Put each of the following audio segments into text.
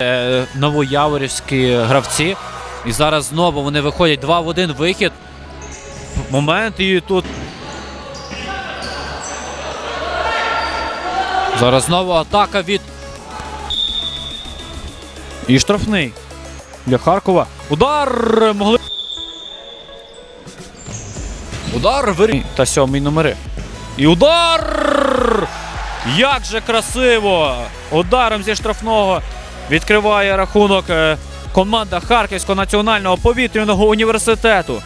Е, Новояворівські гравці. І зараз знову вони виходять 2 в 1 вихід. Момент і тут. Зараз знову атака від. І штрафний. Для Харкова. Удар! Могли. Удар вирі. Та сьомий номери. І удар! Як же красиво! Ударом зі штрафного відкриває рахунок е, команда Харківського національного повітряного університету.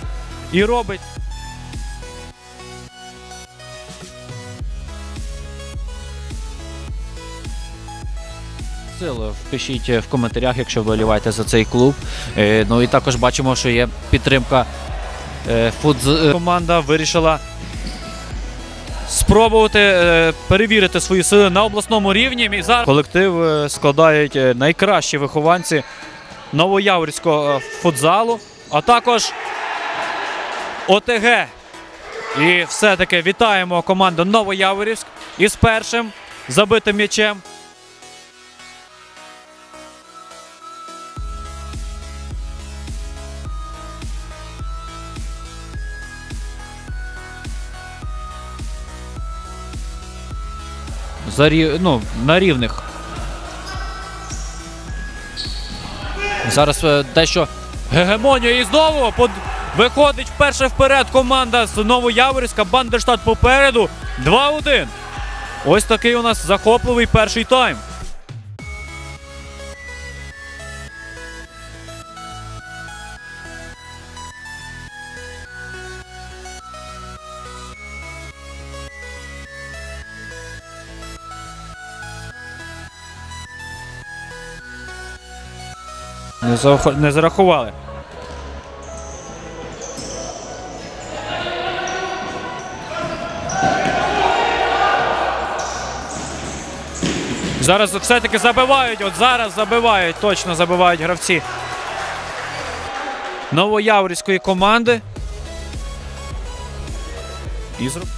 І робить. Силу впишіть в коментарях, якщо ви оліваєте за цей клуб. Е, Ну і також бачимо, що є підтримка е, фудз... е, Команда вирішила спробувати е, перевірити свої сили на обласному рівні. І зараз колектив е, складають е, найкращі вихованці Новояворського е, футзалу, а також ОТГ. І все-таки вітаємо команду Новояворівськ із першим забитим м'ячем. За ну, на рівних. Зараз е, дещо гегемонія і знову под... виходить вперше вперед команда з Новояворівська. Бандерштат попереду. 2-1. Ось такий у нас захопливий перший тайм. Не, заох- не зарахували. Зараз все-таки забивають. От зараз забивають, точно забивають гравці Новояворівської команди. І зроб-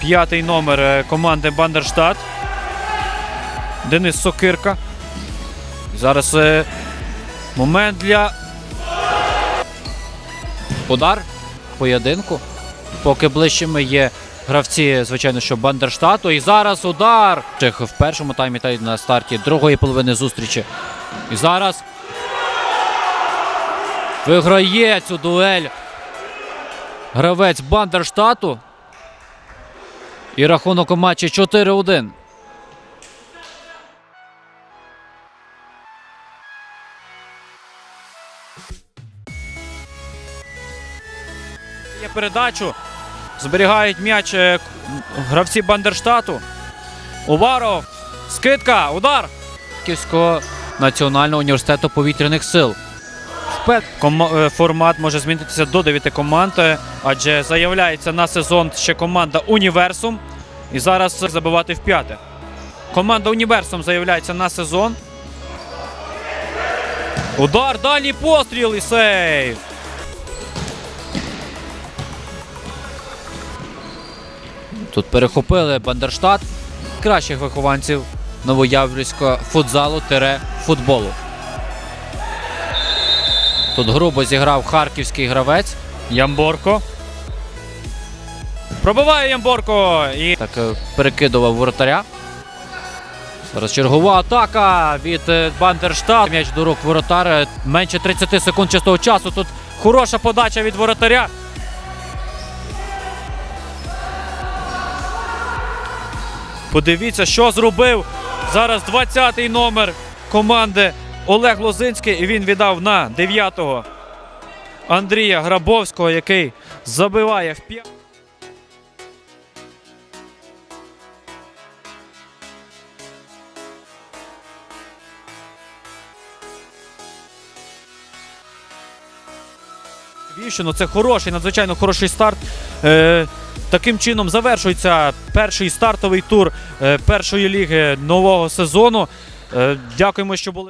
П'ятий номер е, команди Бандерштат. Денис Сокирка. Зараз е, момент для. Удар поєдинку. Поки ближчими є гравці, звичайно, що Бандерштату. І зараз удар. В першому таймі та на старті другої половини зустрічі. І зараз виграє цю дуель гравець Бандерштату. І рахунок у матчі 4-1. Є передачу. Зберігають м'яч е, гравці Бандерштату. Уваров. Скидка. Удар. Київського національного університету повітряних сил. Е, Формат може змінитися до 9 команд, е, адже заявляється на сезон ще команда Універсум. І зараз забивати в п'яте. Команда Універсум заявляється на сезон. Удар, дальній постріл і сейв. Тут перехопили Бандерштат кращих вихованців новояврівського футзалу тире футболу. Тут грубо зіграв харківський гравець Ямборко. Пробиває Ямборко і так е, перекидував воротаря. Зараз чергова атака від е, Бандерштат. М'яч до рук воротар. Менше 30 секунд чистого часу. Тут хороша подача від воротаря. Подивіться, що зробив зараз 20-й номер команди Олег Лозинський. І він віддав на 9-го Андрія Грабовського, який забиває в 5. Вівщину ну, це хороший, надзвичайно хороший старт. Е, Таким чином завершується перший стартовий тур е, першої ліги нового сезону. Е, дякуємо, що були.